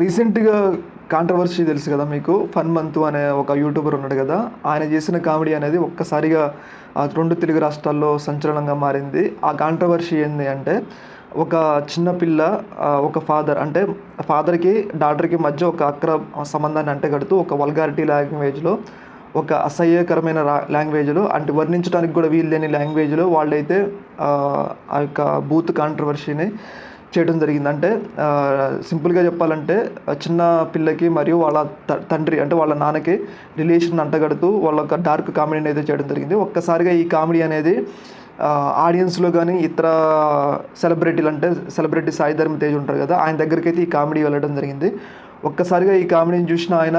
రీసెంట్గా కాంట్రవర్సీ తెలుసు కదా మీకు? ఫన్ మంతు అనే ఒక యూట్యూబర్ ఉన్నాడు కదా? ఆయన చేసిన కామెడీ అనేది ఒక్కసారిగా రెండు తెలుగు రాష్ట్రాల్లో సంచలనంగా మారింది. ఆ కాంట్రవర్సీ ఏంది అంటే ఒక చిన్న పిల్ల ఒక ఫాదర్ అంటే ఫాదర్కి డాటర్కి మధ్య ఒక అక్ర సంబంధాన్ని అంటగడుతూ ఒక వల్గారిటీ లాంగ్వేజ్లో ఒక అసహ్యకరమైన రా- లాంగ్వేజ్లో అంటే వర్ణించడానికి కూడా వీలు లేని లాంగ్వేజ్లో వాళ్ళైతే ఆ, ఆ యొక్క బూత్ కాంట్రవర్సీని చేయడం జరిగింది. అంటే సింపుల్గా చెప్పాలంటే చిన్న పిల్లకి మరియు వాళ్ళ త- తండ్రి అంటే వాళ్ళ నాన్నకి రిలేషన్ అంటగడుతూ వాళ్ళ ఒక డార్క్ కామెడీని అయితే చేయడం జరిగింది. ఒక్కసారిగా ఈ కామెడీ అనేది ఆడియన్స్లో కానీ ఇతర సెలబ్రిటీలు అంటే సెలబ్రిటీ సాయి ధర్మ తేజ్ ఉంటారు కదా ఆయన దగ్గరికి అయితే ఈ కామెడీ వెళ్ళడం జరిగింది. ఒక్కసారిగా ఈ కామెడీని చూసిన ఆయన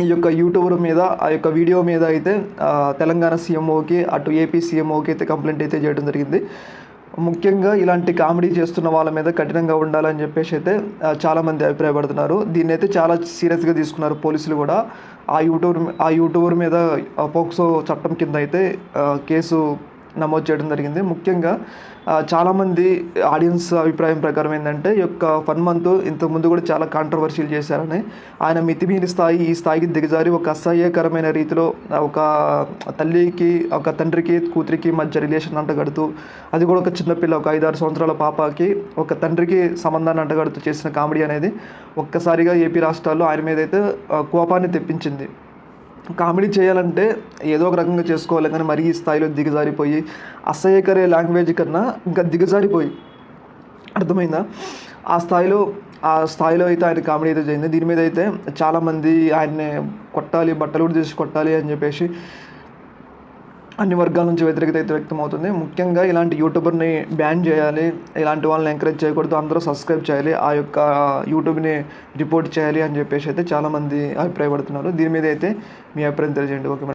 ఈ యొక్క యూట్యూబర్ మీద ఆ యొక్క వీడియో మీద అయితే తెలంగాణ సీఎంఓకి అటు ఏపీ సీఎంఓకి అయితే కంప్లైంట్ అయితే చేయడం జరిగింది. ముఖ్యంగా ఇలాంటి కామెడీ చేస్తున్న వాళ్ళ మీద కఠినంగా ఉండాలని చెప్పేసి అయితే చాలామంది అభిప్రాయపడుతున్నారు. దీన్ని అయితే చాలా సీరియస్గా తీసుకున్నారు పోలీసులు కూడా. ఆ యూట్యూబర్ ఆ యూట్యూబర్ మీద పోక్సో చట్టం కింద అయితే కేసు నమోదు చేయడం జరిగింది. ముఖ్యంగా చాలామంది ఆడియన్స్ అభిప్రాయం ప్రకారం ఏంటంటే ఈ యొక్క ఫన్ మంత్ ఇంతకుముందు కూడా చాలా కాంట్రవర్షియల్ చేశారని ఆయన మితిమీరి స్థాయి ఈ స్థాయికి దిగజారి ఒక అసహ్యకరమైన రీతిలో ఒక తల్లికి ఒక తండ్రికి కూతురికి మధ్య రిలేషన్ అంటగడుతూ అది కూడా ఒక చిన్నపిల్ల ఒక ఐదారు సంవత్సరాల పాపకి ఒక తండ్రికి సంబంధాన్ని అంటగడుతూ చేసిన కామెడీ అనేది ఒక్కసారిగా ఏపీ రాష్ట్రాల్లో ఆయన మీద అయితే కోపాన్ని తెప్పించింది. కామెడీ చేయాలంటే ఏదో ఒక రకంగా చేసుకోవాలి కానీ మరీ ఈ స్థాయిలో దిగజారిపోయి అసహ్యకరే లాంగ్వేజ్ కన్నా ఇంకా దిగజారిపోయి. అర్థమైందా? ఆ స్థాయిలో ఆ స్థాయిలో అయితే ఆయన కామెడీ అయితే చేయింది దీని మీద అయితే చాలామంది ఆయన్ని కొట్టాలి బట్టలు కూడా తీసి కొట్టాలి అని చెప్పేసి అన్ని వర్గాల నుంచి వ్యతిరేకత అయితే వ్యక్తమవుతుంది. ముఖ్యంగా ఇలాంటి యూట్యూబర్ని బ్యాన్ చేయాలి ఇలాంటి వాళ్ళని ఎంకరేజ్ చేయకూడదు అందరూ సబ్స్క్రైబ్ చేయాలి ఆ యొక్క యూట్యూబ్ని రిపోర్ట్ చేయాలి అని చెప్పేసి అయితే చాలామంది అభిప్రాయపడుతున్నారు. దీని మీద అయితే మీ అభిప్రాయం తెలియజేయండి. ఓకే